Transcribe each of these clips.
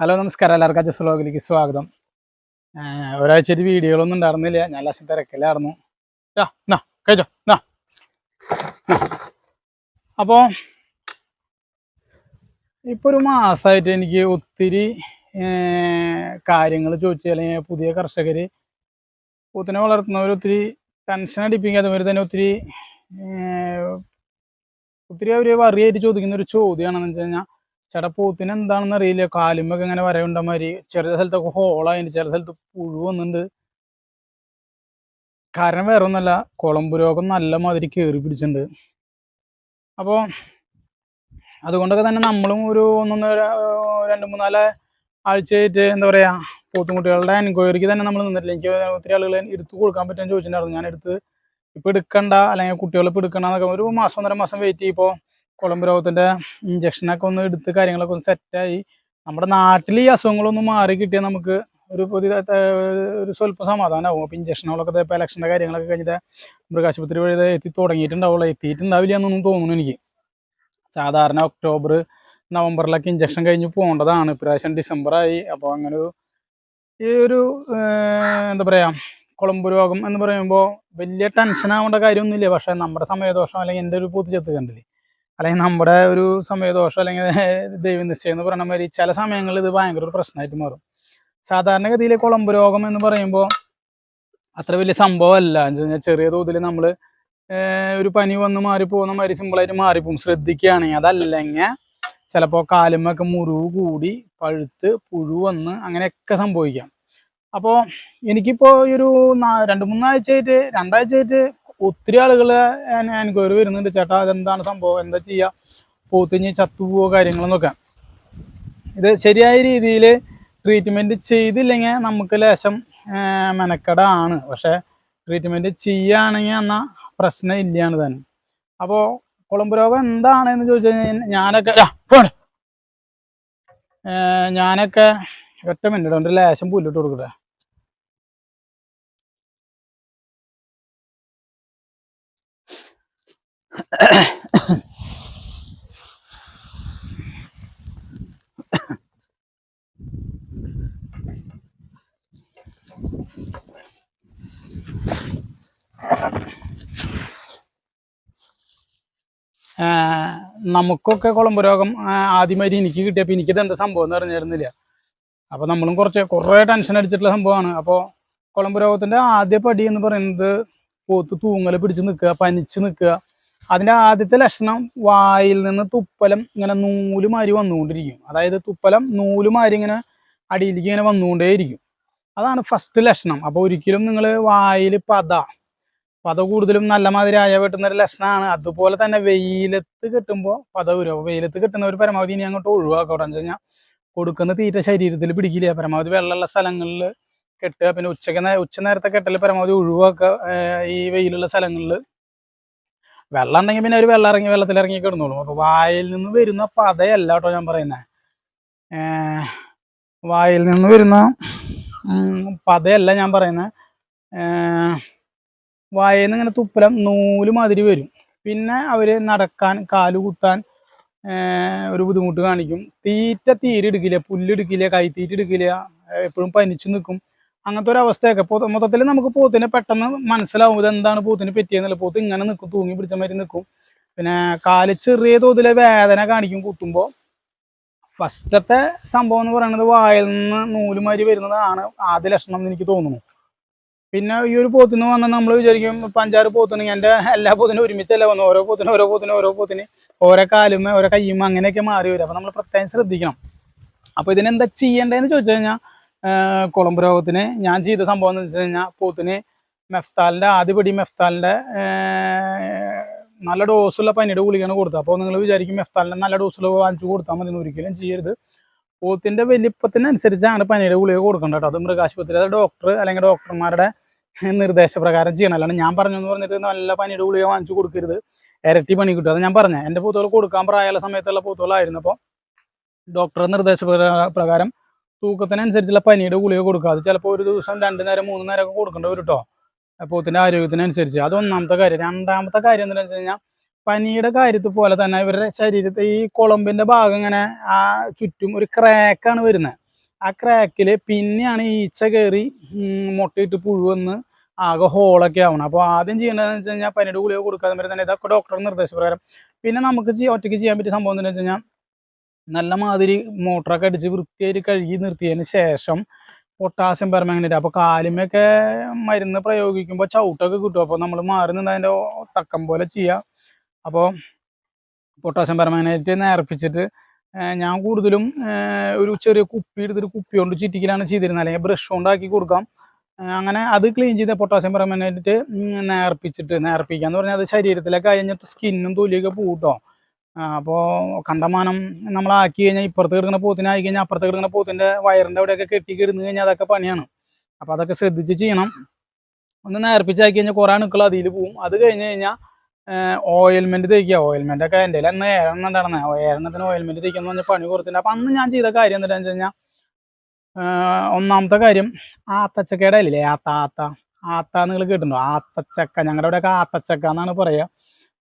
Hello നമസ്കാരം. എല്ലാവർക്കും അജസ് വ്ലോഗിലേക്ക് സ്വാഗതം. ഒരാഴ്ച ഒരു വീഡിയോകളൊന്നും ഉണ്ടായിരുന്നില്ല. ഞാൻ ലാസ്റ്റ് തിരക്കിലായിരുന്നു. കഴിച്ചോ നാ. അപ്പോൾ അപ്പോ ഇപ്പൊ ഒരു മാസമായിട്ട് എനിക്ക് ഒത്തിരി കാര്യങ്ങൾ ചോദിച്ചു അല്ലെങ്കിൽ പുതിയ കർഷകര് പൂത്തിനെ വളർത്തുന്നവർ ഒത്തിരി ടെൻഷൻ അടിപ്പിക്കാതെ അതുപോലെ തന്നെ ഒത്തിരി ഒത്തിരി അവർ വറിയായിട്ട് ചോദിക്കുന്ന ഒരു ചോദ്യമാണെന്ന് വെച്ച് കഴിഞ്ഞാൽ ചേട്ടാ പോത്തിന് എന്താണെന്ന് അറിയില്ല? കാലുമൊക്കെ ഇങ്ങനെ വരയുണ്ട മാതിരി. ചെറിയ സ്ഥലത്തൊക്കെ ഹോളായിട്ട് ചില സ്ഥലത്ത് പുഴു വന്നിട്ടുണ്ട് കാരണം വേറെ ഒന്നല്ല കുളമ്പ് രോഗം നല്ല മാതിരി കയറി പിടിച്ചിട്ടുണ്ട് അപ്പോൾ അതുകൊണ്ടൊക്കെ തന്നെ നമ്മളും ഒരു ഒന്നൊന്ന് രണ്ട് മൂന്നാൽ ആഴ്ചയായിട്ട് എന്താ പറയുക പോത്തുംകുട്ടികളുടെ എൻക്വയറിക്ക് തന്നെ നമ്മൾ നിന്നിട്ടില്ല. എനിക്ക് ഒത്തിരി ആളുകൾ എടുത്ത് കൊടുക്കാൻ പറ്റുമെന്ന് ചോദിച്ചിട്ടുണ്ടായിരുന്നു. ഞാൻ എടുത്ത് ഇപ്പം എടുക്കണ്ട അല്ലെങ്കിൽ കുട്ടികളെ ഇപ്പം എടുക്കണ്ട എന്നൊക്കെ ഒരു മാസം ഒന്നര മാസം വെയിറ്റ് ചെയ്യപ്പോൾ കുളമ്പ് രോഗത്തിന്റെ ഇഞ്ചക്ഷനൊക്കെ ഒന്ന് എടുത്ത് കാര്യങ്ങളൊക്കെ ഒന്ന് സെറ്റായി നമ്മുടെ നാട്ടിൽ ഈ അസുഖങ്ങളൊന്നും മാറി കിട്ടിയാൽ നമുക്ക് ഒരു പുതിയ ഒരു സ്വല്പം സമാധാനമാവും അപ്പോൾ ഇഞ്ചക്ഷനുകളൊക്കെ ഇപ്പോൾ ഇലക്ഷന്റെ കാര്യങ്ങളൊക്കെ കഴിഞ്ഞിട്ട് മൃഗാശുപത്രി വഴി എത്തി തുടങ്ങിയിട്ടുണ്ടാവുള്ളൂ. എത്തിയിട്ടുണ്ടാവില്ല എന്നൊന്നും തോന്നുന്നു എനിക്ക്. സാധാരണ ഒക്ടോബർ നവംബറിലൊക്കെ ഇഞ്ചക്ഷൻ കഴിഞ്ഞ് പോകേണ്ടതാണ്. ഇപ്രാവശ്യം ഡിസംബറായി അപ്പോൾ അങ്ങനെ ഒരു ഈ ഒരു എന്താ പറയുക കുളമ്പ് രോഗം എന്ന് പറയുമ്പോൾ വലിയ ടെൻഷൻ ആവേണ്ട കാര്യമൊന്നുമില്ല. പക്ഷേ നമ്മുടെ സമയദോഷം അല്ലെങ്കിൽ എന്റെ ഒരു പൂത്തിച്ചെത്ത് കണ്ടില്ലേ? അല്ലെങ്കിൽ നമ്മുടെ ഒരു സമയദോഷം അല്ലെങ്കിൽ ദൈവനിശ്ചയം എന്ന് പറയുന്ന മാതിരി ചില സമയങ്ങളിൽ ഇത് ഭയങ്കര ഒരു പ്രശ്നമായിട്ട് മാറും. സാധാരണഗതിയിൽ കുളമ്പ് രോഗം എന്ന് പറയുമ്പോൾ അത്ര വലിയ സംഭവമല്ല. കഴിഞ്ഞാൽ ചെറിയ തോതിൽ നമ്മൾ ഒരു പനി വന്ന് മാറി പോകുന്ന മാതിരി സിമ്പിളായിട്ട് മാറിപ്പോകും. ശ്രദ്ധിക്കുകയാണെങ്കിൽ അതല്ലെങ്കിൽ ചിലപ്പോൾ കാലുമൊക്കെ മുറിവ് കൂടി പഴുത്ത് പുഴു വന്ന് അങ്ങനെയൊക്കെ സംഭവിക്കാം. അപ്പോൾ എനിക്കിപ്പോൾ ഒരു രണ്ട് മൂന്നാഴ്ചയായിട്ട് രണ്ടാഴ്ചയായിട്ട് ഒത്തിരി ആളുകൾ എൻക്വയറി വരുന്നുണ്ട്. ചേട്ടാ അതെന്താണ് സംഭവം? എന്താ ചെയ്യുക പോത്തിഞ്ഞ് ചത്തുപോവോ കാര്യങ്ങളെന്നൊക്കെ. ഇത് ശരിയായ രീതിയിൽ ട്രീറ്റ്മെന്റ് ചെയ്തില്ലെങ്കിൽ നമുക്ക് ലേശം മെനക്കെടാണ്. പക്ഷേ ട്രീറ്റ്മെന്റ് ചെയ്യുകയാണെങ്കിൽ എന്നാൽ പ്രശ്നം ഇല്ലയാണ് തന്നെ. അപ്പോൾ കുളമ്പ് രോഗം എന്താണെന്ന് ചോദിച്ചു കഴിഞ്ഞാൽ ഞാനൊക്കെ ഞാനൊക്കെ ഒറ്റ മിനിറ്റ് കൊണ്ട് ലേശം പുല്ലിട്ട് കൊടുക്കട്ടെ. നമുക്കൊക്കെ കുളമ്പ് രോഗം ആദ്യമായിട്ട് എനിക്ക് കിട്ടിയപ്പോൾ എനിക്കിത് എന്താ സംഭവം എന്ന് അറിഞ്ഞിരുന്നില്ല. അപ്പോൾ നമ്മളും കുറച്ച് കുറേ ടെൻഷൻ അടിച്ചിട്ടുള്ള സംഭവമാണ്. അപ്പോൾ കുളമ്പ് രോഗത്തിന്റെ ആദ്യ പടി എന്ന് പറയുന്നത് പോത്ത് തൂങ്ങൽ പിടിച്ച് നിൽക്കുക പനിച്ച് നിൽക്കുക അതിന്റെ ആദ്യത്തെ ലക്ഷണം വായിൽ നിന്ന് തുപ്പലം ഇങ്ങനെ നൂലുമാരി വന്നുകൊണ്ടിരിക്കും. അതായത് തുപ്പലം നൂലുമാരി ഇങ്ങനെ അടിയിലേക്ക് ഇങ്ങനെ വന്നുകൊണ്ടേയിരിക്കും. അതാണ് ഫസ്റ്റ് ലക്ഷണം. അപ്പോൾ ഒരിക്കലും നിങ്ങൾ വായിൽ പത പത കൂടുതലും നല്ല മാതിരി ആയ വെട്ടുന്ന ഒരു ലക്ഷണമാണ്. അതുപോലെ തന്നെ വെയിലത്ത് കിട്ടുമ്പോൾ പത വരും. അപ്പോൾ വെയിലത്ത് ഒരു പരമാവധി ഇനി അങ്ങോട്ട് ഒഴിവാക്കാം എന്ന് വെച്ച് കഴിഞ്ഞാൽ കൊടുക്കുന്ന തീറ്റ ശരീരത്തിൽ പിടിക്കില്ല. പരമാവധി വെള്ളമുള്ള സ്ഥലങ്ങളിൽ കെട്ടുക. പിന്നെ ഉച്ചയ്ക്ക് നേ ഉച്ച നേരത്തെ കെട്ടൽ പരമാവധി ഒഴിവാക്കുക ഈ വെയിലുള്ള സ്ഥലങ്ങളിൽ വെള്ളം ഉണ്ടെങ്കിൽ പിന്നെ ഒരു വെള്ളം ഇറങ്ങി വെള്ളത്തിൽ ഇറങ്ങി കിടന്നോളും. അപ്പോൾ വായിൽ നിന്ന് വരുന്ന പതയല്ല കേട്ടോ ഞാൻ പറയുന്നത് വായിൽ നിന്ന് വരുന്ന പതയല്ല ഞാൻ പറയുന്നത് വായിൽ നിന്ന് ഇങ്ങനെ തുപ്പലം നൂൽ മാതിരി വരും. പിന്നെ അവർ നടക്കാൻ കാലു കുത്താൻ ഒരു ബുദ്ധിമുട്ട് കാണിക്കും. തീറ്റ തീരെ എടുക്കില്ല പുല്ലെടുക്കില്ല കൈത്തീറ്റ എടുക്കില്ല എപ്പോഴും പനിച്ചു നിൽക്കും അങ്ങനത്തെ ഒരു അവസ്ഥയൊക്കെ മൊത്തത്തിൽ നമുക്ക് പോത്തിനെ പെട്ടെന്ന് മനസ്സിലാവും ഇത് എന്താണ് പോത്തിന് പറ്റിയെന്നല്ല പോത്ത് ഇങ്ങനെ നിൽക്കും തൂങ്ങി പിടിച്ച മാതിരി നിൽക്കും പിന്നെ കാൽ ചെറിയ തോതിലെ വേദന കാണിക്കും കുത്തുമ്പോൾ ഫസ്റ്റത്തെ സംഭവം എന്ന് പറയുന്നത് വായിൽ നിന്ന് നൂൽ മാതിരി വരുന്നതാണ് ആദ്യ ലക്ഷണം എന്ന് എനിക്ക് തോന്നുന്നു. പിന്നെ ഈ ഒരു പോത്തിന് വന്നാൽ നമ്മൾ വിചാരിക്കും പഞ്ചാറ് പോത്തിന് എന്റെ എല്ലാ പോത്തിനും ഒരുമിച്ചല്ല വന്നു. ഓരോ പോത്തിനും ഓരോ പോത്തിനും ഓരോ പോത്തിന്. ഓരോ കാലുമ്മ ഓരോ കയ്യുമ്മ അങ്ങനെയൊക്കെ മാറി വരും. അപ്പം നമ്മൾ പ്രത്യേകം ശ്രദ്ധിക്കണം. അപ്പോൾ ഇതിനെന്താ ചെയ്യേണ്ടതെന്ന് ചോദിച്ചു കഴിഞ്ഞാൽ കുളമ്പ് രോഗത്തിന് ഞാൻ ചെയ്ത സംഭവം എന്ന് വെച്ച് കഴിഞ്ഞാൽ പോത്തിന് മെഫ്താലിന്റെ ആദ്യപടി മെഫ്താലിന്റെ നല്ല ഡോസുള്ള പനിയുടെ ഗുളികയാണ് കൊടുത്തത്. അപ്പോൾ നിങ്ങൾ വിചാരിക്കും മെഫ്താലിന്റെ നല്ല ഡോസുള്ള വാങ്ങിച്ചു കൊടുത്താൽ മതി ഒരിക്കലും ചെയ്യരുത്. പോത്തിന്റെ വലിപ്പത്തിനനുസരിച്ചാണ് പനിയുടെ ഗുളിക കൊടുക്കേണ്ടത് കേട്ടോ. അത് മൃഗാശുപത്രിയിലെ ഡോക്ടർ അല്ലെങ്കിൽ ഡോക്ടർമാരുടെ നിർദ്ദേശപ്രകാരം ചെയ്യണം. അല്ലാണ്ട് ഞാൻ പറഞ്ഞു എന്ന് പറഞ്ഞിട്ട് നല്ല പനിയുടെ ഗുളിക വാങ്ങിച്ചു കൊടുക്കരുത്. ഇരട്ടി പണി കിട്ടും. അത് ഞാൻ പറഞ്ഞത് എന്റെ പൂത്തുകൾ കൊടുക്കാൻ പ്രായമുള്ള സമയത്തുള്ള പൂത്തുകളായിരുന്നു. അപ്പോൾ ഡോക്ടറുടെ നിർദ്ദേശപ്രകാരം പ്രകാരം തൂക്കത്തിനനുസരിച്ചുള്ള പനിയുടെ ഗുളിക കൊടുക്കുക. അത് ചിലപ്പോൾ ഒരു ദിവസം രണ്ട് നേരം മൂന്ന് നേരം ഒക്കെ കൊടുക്കേണ്ടി വരും കേട്ടോ പോത്തിന്റെ ആരോഗ്യത്തിനനുസരിച്ച്. അത് ഒന്നാമത്തെ കാര്യം. രണ്ടാമത്തെ കാര്യം എന്താണെന്ന് വെച്ച് കഴിഞ്ഞാൽ പനിയുടെ കാര്യത്തിൽ പോലെ തന്നെ ഇവരുടെ ശരീരത്തെ ഈ കുളമ്പിന്റെ ഭാഗം ഇങ്ങനെ ആ ചുറ്റും ഒരു ക്രാക്കാണ് വരുന്നത്. ആ ക്രാക്കിൽ പിന്നെയാണ് ഈച്ച കയറി മുട്ടയിട്ട് പുഴുവെന്ന് ആകെ ഹോളൊക്കെ ആവണം അപ്പോൾ ആദ്യം ചെയ്യേണ്ടതെന്ന് വെച്ച് കഴിഞ്ഞാൽ പനിയുടെ ഗുളിക കൊടുക്കാതെ തന്നെ ഇതൊക്കെ. ഡോക്ടറുടെ നിർദ്ദേശപ്രകാരം. പിന്നെ നമുക്ക് ഒറ്റയ്ക്ക് ചെയ്യാൻ പറ്റിയ സംഭവം എന്താണെന്ന് വെച്ച് കഴിഞ്ഞാൽ നല്ല മാതിരി മോട്ടറൊക്കെ അടിച്ച് വൃത്തിയായിട്ട് കഴുകി നിർത്തിയതിന് ശേഷം പൊട്ടാസ്യം പെർമാംഗനേറ്റ് അപ്പോൾ കാലിമൊക്കെ മരുന്ന് പ്രയോഗിക്കുമ്പോൾ ചവിട്ടൊക്കെ കിട്ടും. അപ്പോൾ നമ്മൾ മാറി നിന്ന് അതിന്റെ തക്കം പോലെ ചെയ്യുക അപ്പോൾ പൊട്ടാസ്യം പെർമാംഗനേറ്റ് നേർപ്പിച്ചിട്ട് ഞാൻ കൂടുതലും ഒരു ചെറിയ കുപ്പി എടുത്തിട്ട് കുപ്പി കൊണ്ട് ചുറ്റിക്കലാണ് ചെയ്തിരുന്നത്. അല്ലെങ്കിൽ ബ്രഷ് കൊണ്ടാക്കി കൊടുക്കാം. അങ്ങനെ അത് ക്ലീൻ ചെയ്ത പൊട്ടാസ്യം പെർമാംഗനേറ്റ് നേർപ്പിച്ചിട്ട് നേർപ്പിക്കുക എന്ന് പറഞ്ഞാൽ അത് ശരീരത്തിലൊക്കെ കഴിഞ്ഞിട്ട് സ്കിന്നും തൊലിയൊക്കെ പൂട്ടോ. അപ്പോൾ കണ്ടമാനം നമ്മളാക്കി കഴിഞ്ഞാൽ ഇപ്പുറത്ത് കിടക്കുന്ന പോത്തിനെ ആക്കി കഴിഞ്ഞാൽ അപ്പുറത്ത് കിടക്കുന്ന പോത്തിന്റെ വയറിന്റെ അവിടെയൊക്കെ കെട്ടി കിടന്നു കഴിഞ്ഞാൽ അതൊക്കെ പണിയാണ്. അപ്പോൾ അതൊക്കെ ശ്രദ്ധിച്ച് ചെയ്യണം. ഒന്ന് നേർപ്പിച്ചാക്കി കഴിഞ്ഞാൽ കുറേ അണുക്കൾ അതിൽ പോവും. അത് കഴിഞ്ഞ് കഴിഞ്ഞാൽ ഓയിൽമെന്റ് തേക്കുക. ഓയിൽമെന്റ് ഒക്കെ എന്റെ അന്ന് ഏഴെണ്ണം ഉണ്ടായിരുന്നത് ഏഴെണ്ണത്തിന് ഓയിൽമെന്റ് തേക്കാന്ന് പറഞ്ഞാൽ പണി കൊടുത്തില്ല അപ്പം അന്ന് ഞാൻ ചെയ്ത കാര്യം എന്താണെന്ന് വെച്ച് കഴിഞ്ഞാൽ ഒന്നാമത്തെ കാര്യം ആത്തച്ചക്കയുടെ ഇല്ലേ ആത്ത ആത്ത ആത്ത നിങ്ങൾ കേട്ടിട്ടുണ്ടോ? ആത്തച്ചക്ക. ഞങ്ങളുടെ അവിടെയൊക്കെ ആത്തച്ചക്ക എന്നാണ് പറയുക.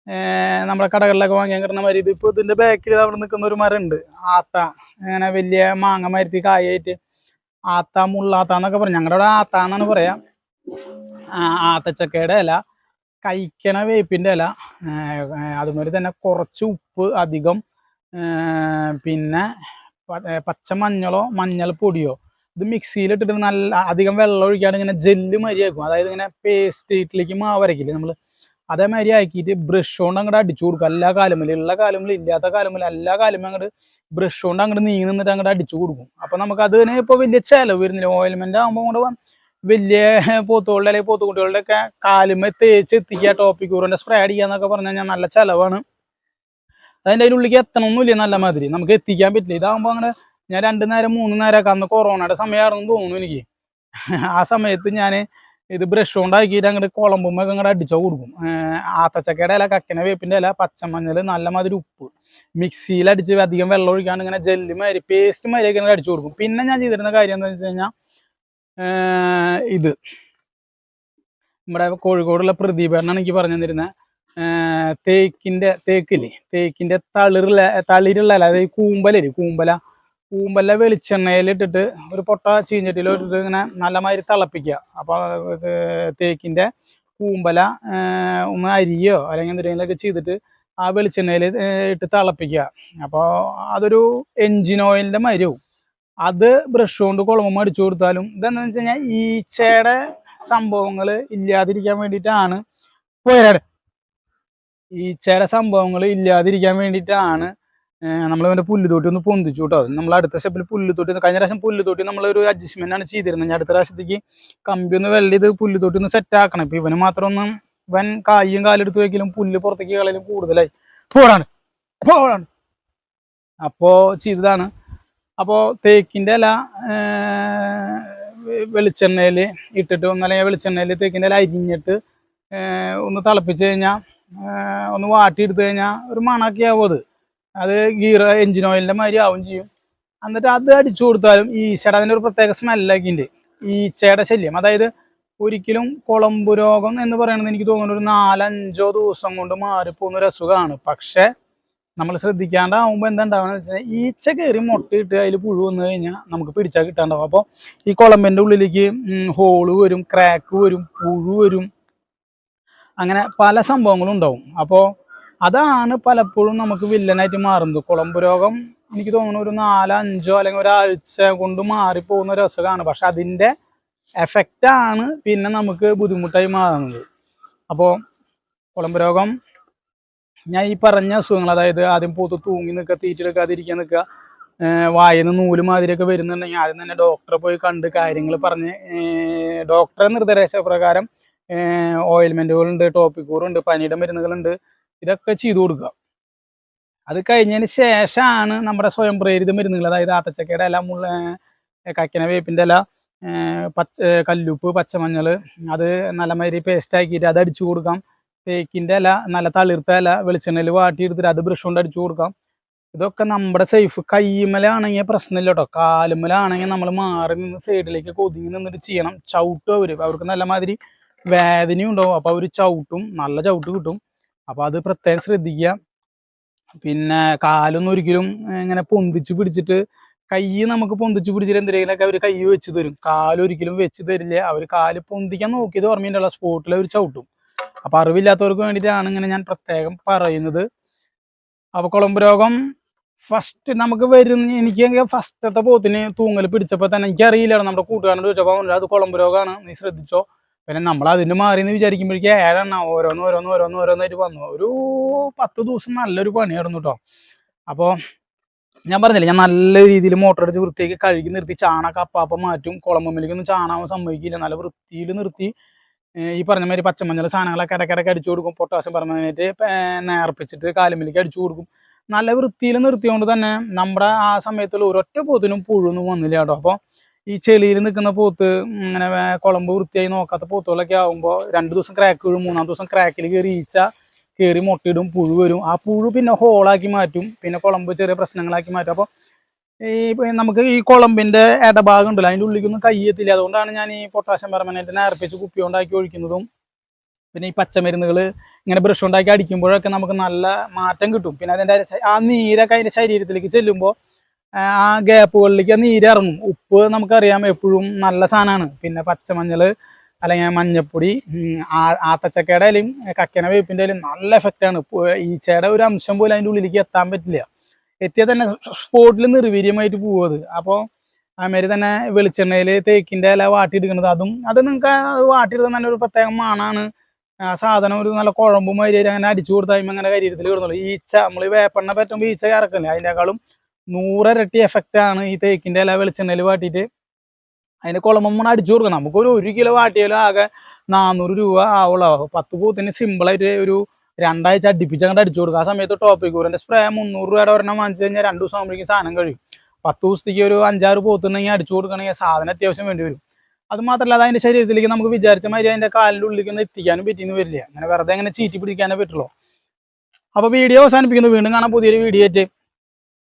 ഏർ നമ്മുടെ കടകളിലൊക്കെ വാങ്ങിയാൽ കിട്ടുന്ന മാതിരി ഇപ്പോൾ ഇതിന്റെ ബാക്കിൽ അവിടെ നിൽക്കുന്ന ഒരു മരം ഉണ്ട് ആത്ത. അങ്ങനെ വലിയ മാങ്ങ മരത്തി കായായിട്ട് ആത്ത മുള്ളാത്ത എന്നൊക്കെ പറയും. ഞങ്ങളുടെ അവിടെ ആത്ത എന്നാണ് പറയാ. ആത്തച്ചക്കയുടെ ഇല കഴിക്കണ വേപ്പിന്റെ ഇല അതുമാതിരി തന്നെ കുറച്ച് ഉപ്പ് അധികം പിന്നെ പച്ച മഞ്ഞളോ മഞ്ഞൾ പൊടിയോ ഇത് മിക്സിയിലിട്ടിട്ട് നല്ല അധികം വെള്ളം ഒഴിക്കാണ്ട് ഇങ്ങനെ ജെല്ല് മരിയാക്കും അതായത് ഇങ്ങനെ പേസ്റ്റ് ഇഡ്ഡലിക്ക് മാവരക്കില്ലേ നമ്മൾ അതേമാതിരി ആക്കിയിട്ട് ബ്രഷ് കൊണ്ട് അങ്ങോട്ട് അടിച്ചു കൊടുക്കുക എല്ലാ കാലുമിലും ഉള്ള കാലുമിലും ഇല്ലാത്ത കാലുമിലും എല്ലാ കാലം അങ്ങോട്ട് ബ്രഷ് കൊണ്ട് അങ്ങോട്ട് നീങ്ങി നിന്നിട്ട് അങ്ങോട്ട് അടിച്ചു കൊടുക്കും. അപ്പൊ നമുക്ക് അതിന് ഇപ്പോൾ വലിയ ചിലവ് വരുന്നില്ല. ഓയിൽമെന്റ് ആകുമ്പോൾ കൊണ്ട് വലിയ പോത്തുകളുടെ അല്ലെങ്കിൽ പോത്തുകുട്ടികളുടെ ഒക്കെ കാലുമ തേച്ച് എത്തിക്കുക ടോപ്പിക് കൂറിന്റെ സ്പ്രേ അടിക്കുക എന്നൊക്കെ പറഞ്ഞു കഴിഞ്ഞാൽ നല്ല ചിലവാണ്. അതിന്റെ അതിനുള്ളിലേക്ക് എത്തണമൊന്നുമില്ല നല്ല മാതിരി. നമുക്ക് എത്തിക്കാൻ പറ്റില്ല. ഇതാകുമ്പോൾ അങ്ങനെ ഞാൻ രണ്ട് നേരം മൂന്ന് നേരമൊക്കെ അന്ന് കൊറോണയുടെ സമയമാണെന്ന് തോന്നുന്നു എനിക്ക്. ആ സമയത്ത് ഞാൻ ഇത് ബ്രഷ് കൊണ്ടാക്കിയിട്ട് അങ്ങോട്ട് കുളമ്പുമ്പൊക്കെ അങ്ങോട്ട് അടിച്ചോ കൊടുക്കും. ആത്തച്ചക്കയുടെ ഇല കക്കന വേപ്പിന്റെ ഇല പച്ചമഞ്ഞൾ നല്ല മാതിരി ഉപ്പ്. മിക്സിയിൽ അടിച്ച് അധികം വെള്ളം ഒഴിക്കാണ്ട് ഇങ്ങനെ ജെല്ലി മാതിരി പേസ്റ്റ് മാതിരിയൊക്കെ ഇങ്ങനെ അടിച്ചു കൊടുക്കും. പിന്നെ ഞാൻ ചെയ്തിരുന്ന കാര്യം എന്താണെന്ന് വെച്ച് കഴിഞ്ഞാൽ ഇത്. നമ്മുടെ കോഴിക്കോടുള്ള പ്രദീപേട്ടനാണ് എനിക്ക് പറഞ്ഞു തന്നിരുന്നത് തേക്കിന്റെ തേക്കില്ലേ? തേക്കിന്റെ തളിരുള്ള ഇല അതായത് കൂമ്പലരി കൂമ്പല. കൂമ്പല വെളിച്ചെണ്ണയിലിട്ടിട്ട് ഒരു പൊട്ട ചീഞ്ചട്ടിയിലിട്ടിട്ട് ഇങ്ങനെ നല്ലമാതിരി തിളപ്പിക്കുക. അപ്പോൾ തേക്കിന്റെ കൂമ്പല ഒന്ന് അരിയോ അല്ലെങ്കിൽ എന്തെങ്കിലുമൊക്കെ ചെയ്തിട്ട് ആ വെളിച്ചെണ്ണയിൽ ഇട്ട് തിളപ്പിക്കുക. അപ്പോൾ അതൊരു എൻജിൻ ഓയിലിന്റെ മരവും അത് ബ്രഷ് കൊണ്ട് കുളമ്പ് അടിച്ചു കൊടുത്താലും ഇതെന്താണെന്ന് വെച്ച് കഴിഞ്ഞാൽ ഈച്ചയുടെ സംഭവങ്ങൾ ഇല്ലാതിരിക്കാൻ വേണ്ടിയിട്ടാണ് പോയരാട് ഈച്ചയുടെ സംഭവങ്ങൾ ഇല്ലാതിരിക്കാൻ വേണ്ടിയിട്ടാണ് നമ്മൾ അവന്റെ പുല്ലുതൊട്ടി ഒന്ന് പൊന്തിച്ചു കേട്ടോ നമ്മൾ അടുത്ത സ്റ്റെപ്പിൽ പുല്ലുതൊട്ടി തൊട്ടി കഴിഞ്ഞ പ്രാവശ്യം പുല്ലുതൊട്ടി നമ്മളൊരു അഡ്ജസ്റ്റ്മെന്റ് ആണ് ചെയ്തിരുന്നത്. അടുത്ത പ്രാവശ്യത്തേക്ക് കമ്പി ഒന്ന് വെള്ളി ഇത് പുല്ലുതൊട്ടി ഒന്ന് സെറ്റ് ആക്കണം. ഇപ്പം ഇവന് മാത്രം ഒന്ന് വൻ കായും കാലെടുത്ത് വെക്കലും പുല്ല് പുറത്തേക്ക് കളയലും കൂടുതലായി. പോടാണ്. പോടാണ്. അപ്പോൾ ചെയ്തതാണ്. അപ്പോൾ തേക്കിന്റെ ഇല വെളിച്ചെണ്ണയിൽ ഇട്ടിട്ട് ഒന്നല്ലെങ്കിൽ വെളിച്ചെണ്ണയിൽ തേക്കിന്റെ ഇല അരിഞ്ഞിട്ട് ഒന്ന് തിളപ്പിച്ച് കഴിഞ്ഞാൽ ഒന്ന് വാട്ടി എടുത്തു കഴിഞ്ഞാൽ ഒരു മണമൊക്കെ ആവും അത്. അത് ഗീർ എഞ്ചിൻ ഓയിലിന്റെ മാതിരി ആവും ചെയ്യും. എന്നിട്ട് അത് അടിച്ചു കൊടുത്താലും ഈച്ചയുടെ അതിന്റെ ഒരു പ്രത്യേക സ്മെല്ലൊക്കെ ഈ ചേട ശല്യം. അതായത് ഒരിക്കലും കുളമ്പ് രോഗം എന്ന് പറയുന്നത് എനിക്ക് തോന്നുന്നു ഒരു നാലഞ്ചോ ദിവസം കൊണ്ട് മാറിപ്പോകുന്ന ഒരു അസുഖമാണ്. പക്ഷേ നമ്മൾ ശ്രദ്ധിക്കാണ്ടാവുമ്പോൾ എന്താ ഉണ്ടാവുക വെച്ചാൽ ഈച്ച കയറി മുട്ടയിട്ട് അതിൽ പുഴു വന്നു കഴിഞ്ഞാൽ നമുക്ക് പിടിച്ചാൽ കിട്ടാണ്ടാവും. അപ്പോൾ ഈ കുളമ്പിന്റെ ഉള്ളിലേക്ക് ഹോൾ വരും ക്രാക്ക് വരും പുഴു വരും അങ്ങനെ പല സംഭവങ്ങളും ഉണ്ടാവും. അപ്പോൾ അതാണ് പലപ്പോഴും നമുക്ക് വില്ലനായിട്ട് മാറുന്നത്. കുളമ്പ് രോഗം എനിക്ക് തോന്നുന്നു ഒരു നാലോ അഞ്ചോ അല്ലെങ്കിൽ ഒരാഴ്ച കൊണ്ട് മാറിപ്പോകുന്ന ഒരു അസുഖമാണ്. പക്ഷെ അതിന്റെ എഫക്റ്റാണ് പിന്നെ നമുക്ക് ബുദ്ധിമുട്ടായി മാറുന്നത്. അപ്പോൾ കുളമ്പ് രോഗം ഞാൻ ഈ പറഞ്ഞ അസുഖങ്ങൾ അതായത് ആദ്യം പൂത്ത് തൂങ്ങി നിൽക്കുക തീറ്റെടുക്കാതിരിക്കാൻ നിൽക്കുക വായന്ന് നൂൽ മാതിരിയൊക്കെ വരുന്നുണ്ടെങ്കിൽ ആദ്യം തന്നെ ഡോക്ടറെ പോയി കണ്ട് കാര്യങ്ങൾ പറഞ്ഞ് ഡോക്ടറെ നിർദ്ദേശപ്രകാരം ഓയിൽമെന്റുകളുണ്ട് ടോപ്പിക്കൂറുണ്ട് പനിയുടെ മരുന്നുകളുണ്ട് ഇതൊക്കെ ചെയ്തു കൊടുക്കുക. അത് കഴിഞ്ഞതിന് ശേഷമാണ് നമ്മുടെ സ്വയം പ്രേരിത മരുന്നുകൾ അതായത് ആത്തച്ചക്കയുടെ എല്ലാം മുള്ള കക്കിന വേപ്പിന്റെ ഇല പച്ച കല്ലുപ്പ് പച്ചമഞ്ഞൾ അത് നല്ല മാതിരി പേസ്റ്റ് ആക്കിയിട്ട് അത് അടിച്ചു കൊടുക്കാം. തേക്കിന്റെ ഇല നല്ല തളിർത്ത ഇല വെളിച്ചെണ്ണയിൽ വാട്ടി എടുത്തിട്ട് അത് ബ്രഷ് കൊണ്ട് അടിച്ചു കൊടുക്കാം. ഇതൊക്കെ നമ്മുടെ സേഫ് കൈമലാണെങ്കിൽ പ്രശ്നമില്ല കേട്ടോ. കാലുമലാണെങ്കിൽ നമ്മൾ മാറി നിന്ന് സൈഡിലേക്ക് കൊതുങ്ങി നിന്നിട്ട് ചെയ്യണം. ചവിട്ടും അവർ അവർക്ക് നല്ല മാതിരി വേദനയും ഉണ്ടാവും അപ്പോൾ അവർ ചവിട്ടും നല്ല ചവിട്ട് കിട്ടും. അപ്പോൾ അത് പ്രത്യേകം ശ്രദ്ധിക്കുക. പിന്നെ കാലൊന്നും ഒരിക്കലും ഇങ്ങനെ പൊന്തിച്ചു പിടിച്ചിട്ട് കൈ നമുക്ക് പൊന്തിച്ചു പിടിച്ചിട്ട് എന്തെങ്കിലുമൊക്കെ അവർ കൈ വെച്ച് തരും. കാലൊരിക്കലും വെച്ച് തരില്ല. അവർ കാൽ പൊന്തിക്കാൻ നോക്കിയത് ഓർമ്മയുണ്ടല്ലോ സ്പോട്ടിൽ അവർ ചവിട്ടും. അപ്പൊ അറിവില്ലാത്തവർക്ക് വേണ്ടിയിട്ടാണ് ഇങ്ങനെ ഞാൻ പ്രത്യേകം പറയുന്നത്. അപ്പോൾ കുളമ്പ് രോഗം ഫസ്റ്റ് നമുക്ക് വരുന്ന എനിക്ക് ഫസ്റ്റത്തെ പോത്തിന് തൂങ്ങൽ പിടിച്ചപ്പോൾ തന്നെ എനിക്ക് അറിയില്ല നമ്മുടെ കൂട്ടുകാരനോട് ചോദിച്ചപ്പോൾ അത് കുളമ്പ് രോഗമാണ് നീ ശ്രദ്ധിച്ചോ? പിന്നെ നമ്മൾ അതിന് മാറി എന്ന് വിചാരിക്കുമ്പോഴേക്കും ഏഴെണ്ണ ഓരോന്ന് ഓരോന്ന് ഓരോന്ന് ഓരോന്നായിട്ട് വന്നു. ഒരു പത്ത് ദിവസം നല്ലൊരു പണിയായിരുന്നു കേട്ടോ അപ്പോൾ ഞാൻ പറഞ്ഞില്ലേ ഞാൻ നല്ല രീതിയിൽ മോട്ടർ അടിച്ച് വൃത്തിയാക്കി കഴുകി നിർത്തി ചാണകം അപ്പാപ്പം മാറ്റും കുളമ്പമ്മിലേക്കൊന്നും ചാണകം സംഭവിക്കില്ല നല്ല വൃത്തിയിൽ നിർത്തി ഈ പറഞ്ഞ മാതിരി പച്ചമഞ്ഞൾ സാധനങ്ങളൊക്കെ ഇടയ്ക്കിടയ്ക്ക് അടിച്ചു കൊടുക്കും. പൊട്ടാസ്യം പറഞ്ഞതിനായിട്ട് നേർപ്പിച്ചിട്ട് കാലുമ്മിലേക്ക് അടിച്ചു കൊടുക്കും. നല്ല വൃത്തിയിൽ നിർത്തിയോണ്ട് തന്നെ നമ്മുടെ ആ സമയത്തുള്ള ഒരൊറ്റ പോത്തിനും പുഴുവൊന്നും വന്നില്ല കേട്ടോ അപ്പോൾ ഈ ചെളിയിൽ നിൽക്കുന്ന പോത്ത് ഇങ്ങനെ കുളമ്പ് വൃത്തിയായി നോക്കാത്ത പോത്തുകളൊക്കെ ആകുമ്പോൾ രണ്ട് ദിവസം ക്രാക്ക് വീഴും മൂന്നാം ദിവസം ക്രാക്കിൽ കയറി ഈച്ച കയറി മുട്ടയിടും പുഴു വരും. ആ പുഴു പിന്നെ ഹോളാക്കി മാറ്റും പിന്നെ കുളമ്പ് ചെറിയ പ്രശ്നങ്ങളാക്കി മാറ്റും. അപ്പോൾ ഈ നമുക്ക് ഈ കുളമ്പിന്റെ ഇടഭാഗം ഉണ്ടല്ലോ അതിന്റെ ഉള്ളിലേക്കൊന്നും കൈ എത്തില്ല. അതുകൊണ്ടാണ് ഞാൻ ഈ പൊട്ടാഷ്യം പെർമനന്റ് നേർപ്പിച്ച് കുപ്പി കൊണ്ടാക്കി ഒഴിക്കുന്നതും പിന്നെ ഈ പച്ചമരുന്നുകൾ ഇങ്ങനെ ബ്രഷ് ഉണ്ടാക്കി അടിക്കുമ്പോഴൊക്കെ നമുക്ക് നല്ല മാറ്റം കിട്ടും. പിന്നെ അതിന്റെ ആ നീരൊക്കെ അതിന്റെ ശരീരത്തിലേക്ക് ചെല്ലുമ്പോൾ ആ ഗ്യാപ്പുകളിലേക്ക് ആ നീര് ഇറങ്ങും ഉപ്പ് നമുക്കറിയാം എപ്പോഴും നല്ല സാധനമാണ്. പിന്നെ പച്ചമഞ്ഞൾ അല്ലെങ്കിൽ മഞ്ഞപ്പൊടി ആത്തച്ചക്കയുടെ ഇലയും കക്കന വേപ്പിന്റെ ഇലയും നല്ല എഫക്റ്റാണ് ഈച്ചയുടെ ഒരു അംശം പോലും അതിന്റെ ഉള്ളിലേക്ക് എത്താൻ പറ്റില്ല. എത്തിയാൽ തന്നെ സ്പോട്ടിൽ നിർവീര്യമായിട്ട് പോവത് അപ്പോൾ അതുമാതിരി തന്നെ വെളിച്ചെണ്ണയിൽ തേക്കിന്റെ ഇല വാട്ടിയെടുക്കുന്നത് അതും അത് നിങ്ങൾക്ക് വാട്ടിയെടുക്കാൻ തന്നെ ഒരു പ്രത്യേക മണാണ്. ആ സാധനം ഒരു നല്ല കുഴമ്പും മാതിരി അങ്ങനെ അടിച്ചു കൊടുത്താൽ അങ്ങനെ കരീരത്തിൽ കിടന്നുള്ളൂ ഈച്ച നമ്മൾ വേപ്പെണ്ണ പറ്റുമ്പോൾ ഈച്ച കറക്കില്ലേ? അതിനേക്കാളും നൂറിരട്ടി എഫക്റ്റ് ആണ് ഈ തേക്കിന്റെ ഇല വെളിച്ചെണ്ണയിൽ വാട്ടിയിട്ട്. അതിന്റെ കുളമ്പം അടിച്ചു കൊടുക്കണം. നമുക്കൊരു ഒരു കിലോ വാട്ടിയാലും ആകെ നാനൂറ് രൂപ ആവുള്ളൂ. പത്ത് പൂത്തിന് സിമ്പിളായിട്ട് ഒരു രണ്ടാഴ്ച അടിപ്പിച്ച് അങ്ങോട്ട് അടിച്ചു കൊടുക്കുക ആ സമയത്ത് ടോപ്പിക് കൂടെ സ്പ്രേ മുന്നൂറ് രൂപയുടെ ഒരെണ്ണം വാങ്ങിച്ചു കഴിഞ്ഞാൽ രണ്ട് ദിവസം ആകുമ്പോഴേക്കും സാധനം കഴിയും. പത്ത് ദിവസത്തേക്ക് ഒരു അഞ്ചാറ് പോത്തുണ്ടെങ്കിൽ അടിച്ചു കൊടുക്കണമെങ്കിൽ സാധനം അത്യാവശ്യം വേണ്ടി വരും. അത് മാത്രമല്ല അത് അതിന്റെ ശരീരത്തിലേക്ക് നമുക്ക് വിചാരിച്ച മാതിരി അതിന്റെ കാലിന്റെ ഉള്ളിലേക്ക് ഒന്ന് എത്തിക്കാനും പറ്റിയെന്ന് വരില്ല. അങ്ങനെ വെറുതെ അങ്ങനെ ചീറ്റി പിടിക്കാനേ പറ്റുള്ളൂ. അപ്പോൾ വീഡിയോ അവസാനിപ്പിക്കുന്നു. വീണ്ടും കാണാൻ പുതിയൊരു വീഡിയോ ആയിട്ട്.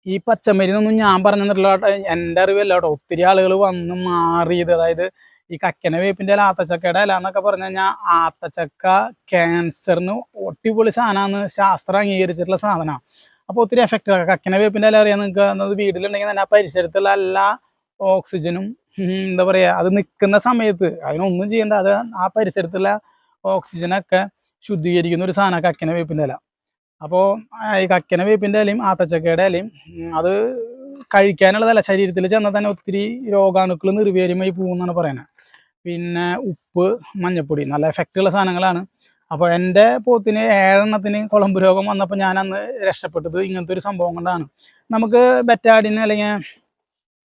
ഈ പച്ചമരുന്നൊന്നും ഞാൻ പറഞ്ഞു തന്നിട്ടില്ല കേട്ടോ. എന്റെ അറിവല്ല കേട്ടോ. ഒത്തിരി ആളുകൾ വന്ന് മാറിയത്. അതായത് ഈ കക്കന വേപ്പിന്റെ ഇല ആത്തച്ചക്കയുടെ ഇല എന്നൊക്കെ പറഞ്ഞു കഴിഞ്ഞാൽ ആത്തച്ചക്ക ക്യാൻസറിന് ഒട്ടിപ്പൊളി സാധനമാണ് ശാസ്ത്രം അംഗീകരിച്ചിട്ടുള്ള സാധനമാണ് അപ്പോൾ ഒത്തിരി എഫക്റ്റ് കക്കന വേപ്പിന്റെ അല്ല അറിയാൻ നിങ്ങൾക്ക് എന്നത് വീട്ടിലുണ്ടെങ്കിൽ തന്നെ ആ പരിസരത്തുള്ള എല്ലാ ഓക്സിജനും എന്താ പറയുക അത് നിൽക്കുന്ന സമയത്ത് അതിനൊന്നും ചെയ്യേണ്ട. അത് ആ പരിസരത്തുള്ള ഓക്സിജനൊക്കെ ശുദ്ധീകരിക്കുന്ന ഒരു സാധനമാണ് കക്കന വേപ്പിന്റെ ഇല അപ്പോൾ ഈ കക്കന വേപ്പിന്റെ ഇലയും ആത്തച്ചക്കയുടെ ഇലയും അത് കഴിക്കാനുള്ളതല്ല ശരീരത്തിൽ ചെന്നാൽ തന്നെ ഒത്തിരി രോഗാണുക്കൾ നിർവീര്യമായി പോകുമെന്നാണ് പറയുന്നത്. പിന്നെ ഉപ്പ് മഞ്ഞപ്പൊടി നല്ല എഫക്റ്റുള്ള സാധനങ്ങളാണ്. അപ്പോൾ എന്റെ പോത്തിന് ഏഴെണ്ണത്തിന് കുളമ്പ് രോഗം വന്നപ്പോൾ ഞാൻ അന്ന് രക്ഷപ്പെട്ടത് ഇങ്ങനത്തെ ഒരു സംഭവം കൊണ്ടാണ്. നമുക്ക് ബെറ്റാഡിന് അല്ലെങ്കിൽ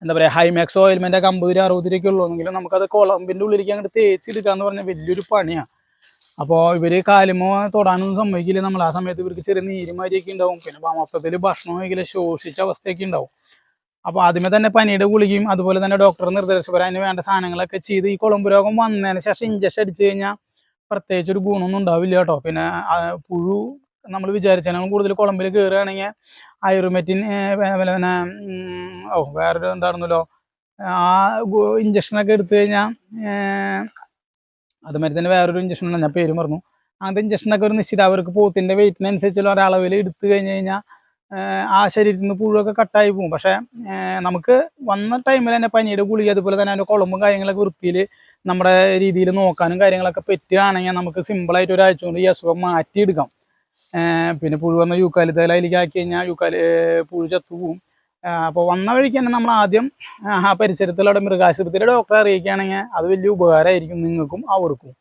എന്താ പറയുക ഹൈമാക്സ് ഓയിൽമെന്റ് ഒക്കെ അമ്പത് രൂപ അറുപത് രൂപയ്ക്ക് ഉള്ളൂന്നെങ്കിലും നമുക്കത് കുളമ്പിന്റെ ഉള്ളിലേക്ക് അങ്ങോട്ട് തേച്ചെടുക്കുക എന്ന് പറഞ്ഞാൽ വലിയൊരു പണിയാണ് അപ്പോൾ ഇവർ കാലുമോ തൊടാനൊന്നും സമ്മതിക്കില്ല. നമ്മൾ ആ സമയത്ത് ഇവർക്ക് ചെറിയ നീരുമാരിയൊക്കെ ഉണ്ടാവും. പിന്നെ മൊത്തത്തിൽ ഭക്ഷണം കഴിക്കില്ല ശോഷിച്ച അവസ്ഥയൊക്കെ ഉണ്ടാവും. അപ്പോൾ ആദ്യമേ തന്നെ പനിയുടെ ഗുളികയും അതുപോലെ തന്നെ ഡോക്ടർ നിർദ്ദേശപ്രകാരം അതിന് വേണ്ട സാധനങ്ങളൊക്കെ ചെയ്ത് ഈ കുളമ്പ് രോഗം വന്നതിന് ശേഷം ഇഞ്ചക്ഷൻ അടിച്ചു കഴിഞ്ഞാൽ പ്രത്യേകിച്ച് ഒരു ഗുണമൊന്നും ഉണ്ടാവില്ല കേട്ടോ. പിന്നെ പുഴു നമ്മൾ വിചാരിച്ചാലും കൂടുതൽ കുളമ്പിൽ കയറുകയാണെങ്കിൽ ആയുർവേറ്റിൻ പിന്നെ ഓ വേറൊരു എന്താണെന്നല്ലോ ആ ഇഞ്ചക്ഷനൊക്കെ എടുത്തു കഴിഞ്ഞാൽ അതുമാതിരി തന്നെ വേറൊരു ഇഞ്ചക്ഷൻ ഉണ്ട്. ഞാൻ പേര് പറഞ്ഞു അങ്ങനത്തെ ഇഞ്ചക്ഷനൊക്കെ ഒരു നിശ്ചിത അവർക്ക് പോത്തിന്റെ വെയിറ്റിനനുസരിച്ചുള്ള ഒരളവിൽ എടുത്തു കഴിഞ്ഞ് കഴിഞ്ഞാൽ ആ ശരീരത്തിൽ നിന്ന് പുഴുവൊക്കെ കട്ടായി പോകും. പക്ഷേ നമുക്ക് വന്ന ടൈമിൽ തന്നെ പനിയുടെ ഗുളിക അതുപോലെ തന്നെ അതിന്റെ കുളമ്പും കാര്യങ്ങളൊക്കെ വൃത്തിയിൽ നമ്മുടെ രീതിയിൽ നോക്കാനും കാര്യങ്ങളൊക്കെ പറ്റുകയാണെങ്കിൽ നമുക്ക് സിമ്പിളായിട്ട് ഒരാഴ്ച കൊണ്ട് ഈ അസുഖം മാറ്റിയെടുക്കാം. പിന്നെ പുഴു വന്ന യൂക്കാലിത്തേല അതിലേക്ക് ആക്കി കഴിഞ്ഞാൽ യൂക്കാലി പുഴു ചത്തുപോകും. അപ്പോൾ വന്ന വഴിക്ക് തന്നെ നമ്മൾ ആദ്യം ആ പരിസരത്തുള്ള മൃഗാശുപത്രിയുടെ ഡോക്ടറെ അറിയിക്കുകയാണെങ്കിൽ അത് വലിയ ഉപകാരമായിരിക്കും നിങ്ങൾക്കും അവർക്കും.